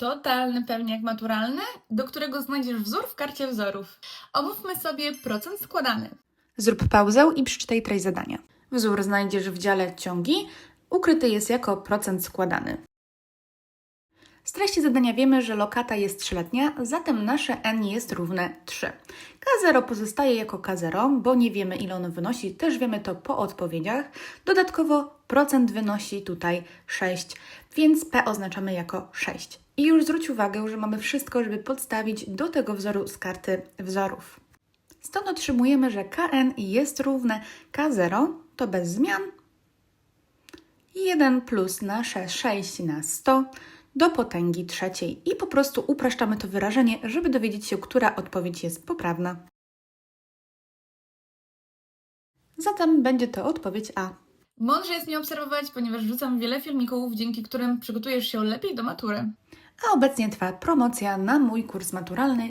Totalny pewniak maturalny, do którego znajdziesz wzór w karcie wzorów. Omówmy sobie procent składany. Zrób pauzę i przeczytaj treść zadania. Wzór znajdziesz w dziale ciągi, ukryty jest jako procent składany. Z treści zadania wiemy, że lokata jest trzyletnia, zatem nasze n jest równe 3. K0 pozostaje jako K0, bo nie wiemy ile ono wynosi, też wiemy to po odpowiedziach. Dodatkowo procent wynosi tutaj 6, więc P oznaczamy jako 6. I już zwróć uwagę, że mamy wszystko, żeby podstawić do tego wzoru z karty wzorów. Stąd otrzymujemy, że Kn jest równe K0, to bez zmian. 1 plus nasze 6 na 100 do potęgi trzeciej. I po prostu upraszczamy to wyrażenie, żeby dowiedzieć się, która odpowiedź jest poprawna. Zatem będzie to odpowiedź A. Mądrze jest mnie obserwować, ponieważ wrzucam wiele filmików, dzięki którym przygotujesz się lepiej do matury. A obecnie trwa promocja na mój kurs maturalny